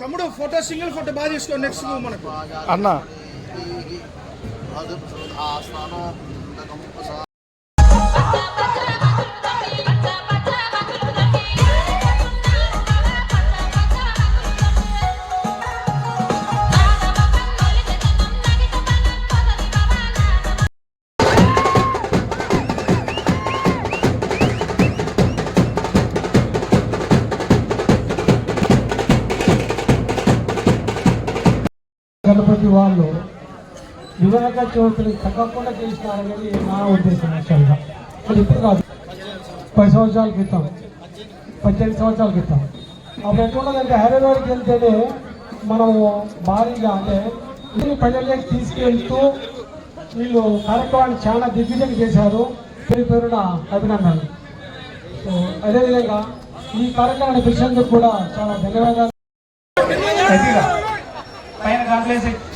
తమ్ముడు photo single photo బాగా తీసుకో నెక్స్ట్ మనకు. అన్న. గణపతి వాళ్ళు వినాయక చవితిని తగ్గకుండా చేసినారనేది నా ఉద్దేశం యాక్చువల్గా అది ఇప్పుడు కాదు. పది సంవత్సరాల క్రితం పద్దెనిమిది సంవత్సరాల క్రితం. అప్పుడు ఎట్లున్నదంటే హైదరాబాద్కి వెళ్తేనే మనము భారీగా అంటే ప్రజల్లోకి తీసుకెళ్తూ వీళ్ళు కార్యక్రమాన్ని చాలా దిగ్విజయం చేశారు. పేరు పేరున అభినందనలు. సో అదేవిధంగా ఈ కార్యక్రమాన్ని పిలిచేందుకు కూడా చాలా ధన్యవాదాలు. పైన కాంప్లెక్స్